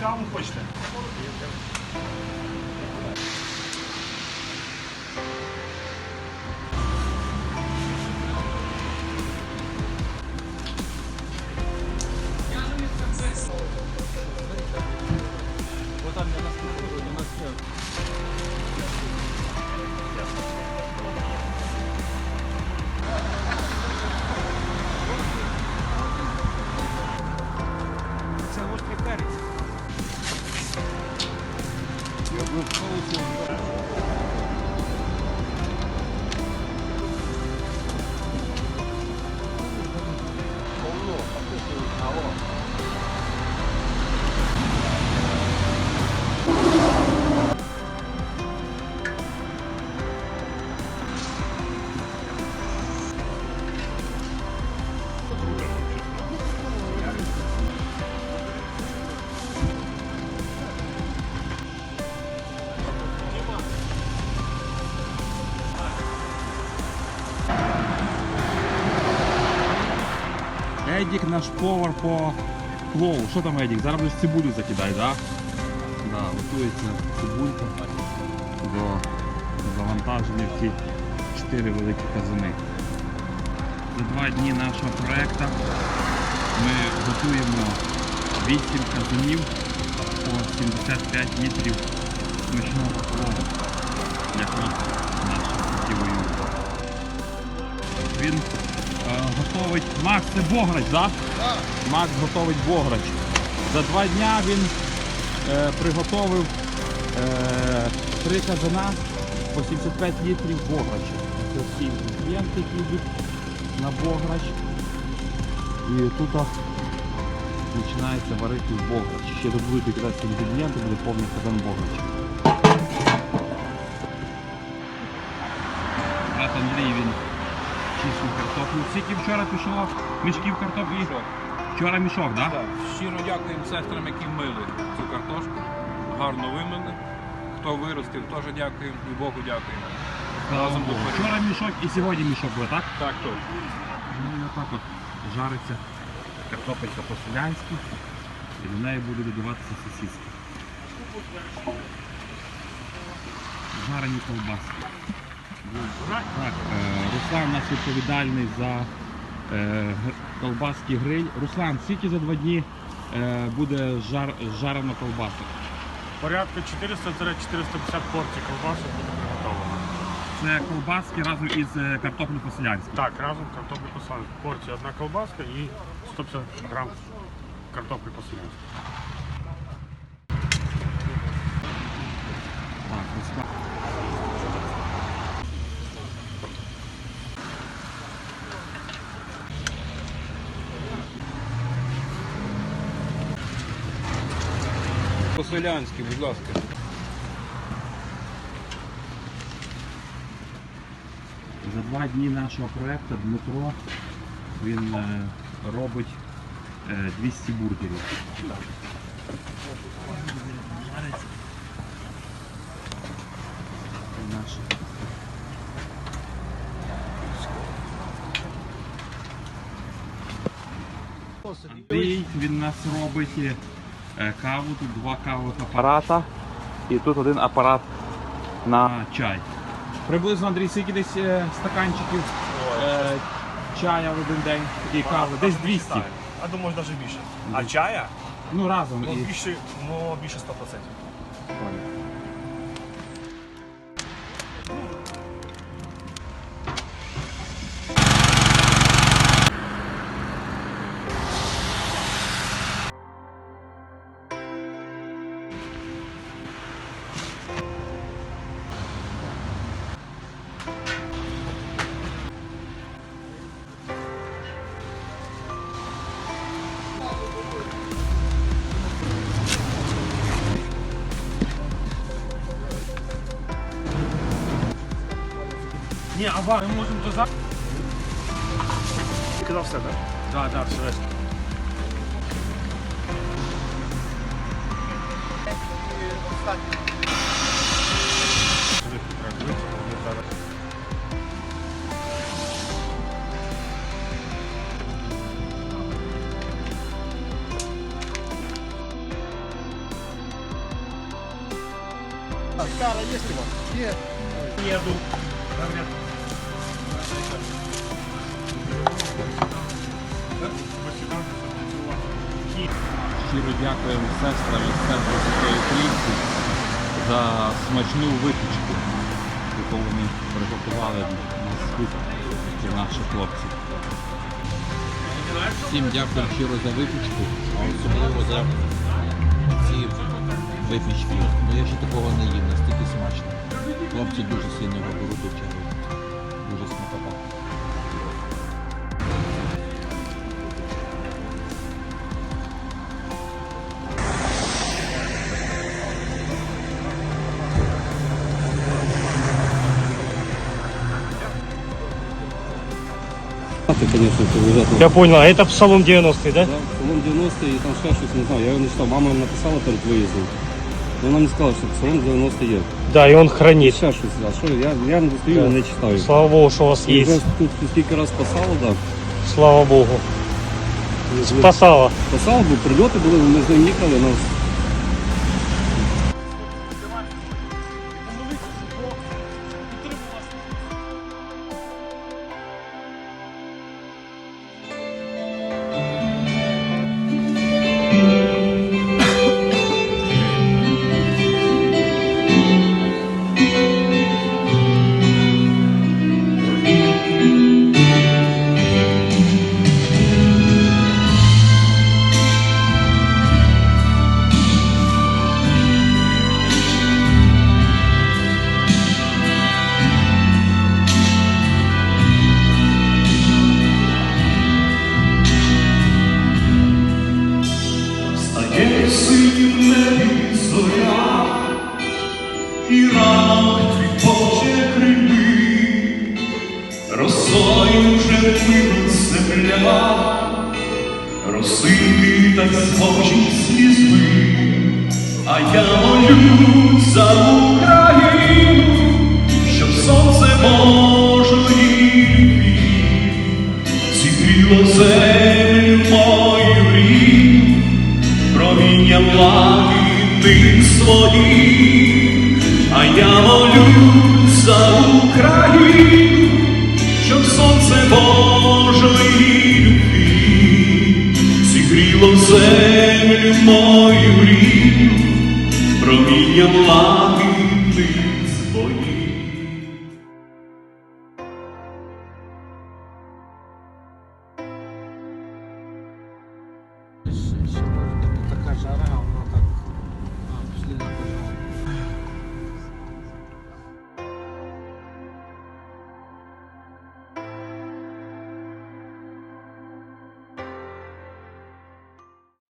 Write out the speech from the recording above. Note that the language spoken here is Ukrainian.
каву хочете? 응. Едік наш повар по плову. Що там Едік? Зараз будеш цибулю закидай, так? Да? Да, готується цибулька до завантаження в ці чотири великі казани. За два дні нашого проекту ми готуємо 8 казанів по 75 літрів смачного плову для які воюють. Він готовить. Макс, це Бограч, так? Так. Макс готовить Бограч. За два дня він е, приготовив е, три казана по 75 літрів Бограча. Це всі які йдуть на Бограч. І тут починається варити Бограч. Ще тут будуть якраз інгредієнти, буде повний казан Бограча. Брат Андрій він чистив картоплю. Скільки вчора пішло мішків картоплі? Вчора мішок, так? Так, щиро дякуємо сестрам, які мили цю картошку. Гарно вимили. Хто виростив, теж дякуємо і Богу дякуємо. Разом до. Вчора мішок і сьогодні мішок буде, так? Так, точно. Ну і отак от жариться картопелька по-селянськи і до неї буде додаватися сосиски. Жарені ковбаски. Так, е, Руслан у нас відповідальний за е, колбаский гриль. Руслан, скільки за два дні е, буде жар, жарено колбасок? Порядка 400-450 порцій колбаси буде приготовлено. Це колбаски разом із картоплею по-селянськи. Так, разом картоплі посадки. Порція одна колбаска і 150 грам картоплі посадки. Так, Руслан. По-селянськи, будь ласка. За два дні нашого проекту Дмитро він е, робить е, 200 бургерів. Андрій, він нас робить е, каву, тут два кавових апарата і тут один апарат на чай. Приблизно Андрій, скільки десь е, стаканчиків е, чая в один день і кави? Десь 200. А думаю, навіть більше. А чая? Ну разом. Ну, більше, ну, більше 100%. Ні, а ми можемо до завтра. Ти казав все, так? Так, так, все решта. Кара есть у вас? Нет. Нету. Говорят. Щиро дякуємо сестрам із центру Святої Трійці за смачну випічку, яку вони приготували на суп для наших хлопців. Всім дякую щиро за випічку, а особливо за ці випічки. Ну я ще такого не їв, настільки смачно. Хлопці дуже сильно беруть до Ты, конечно, это лежат. Я понял, а это Псалом 90 да? Да, Псалом 90 и там ще щось, не знаю, я його не читав. Мама написала перед виїздом. Ну, Вона не сказала, що Псалом 90 є. Да, и он І хранит. ще щось, а що, я, я не достаю, Да. не читаю. Слава Богу, что у вас І вже есть. тут скільки раз писало, да. Слава Богу. Спасала. Писало, бо прильоти були, ми з ним їхали, нас земля, росинки та схожі слізьми, а я молюсь за Україну, щоб сонце Божої любві зігріло землю мою рідну, промінням лагідних своїх, а я молюсь за Україну, щоб сонце Божої зігріло землю мою рідну, промінням лагідних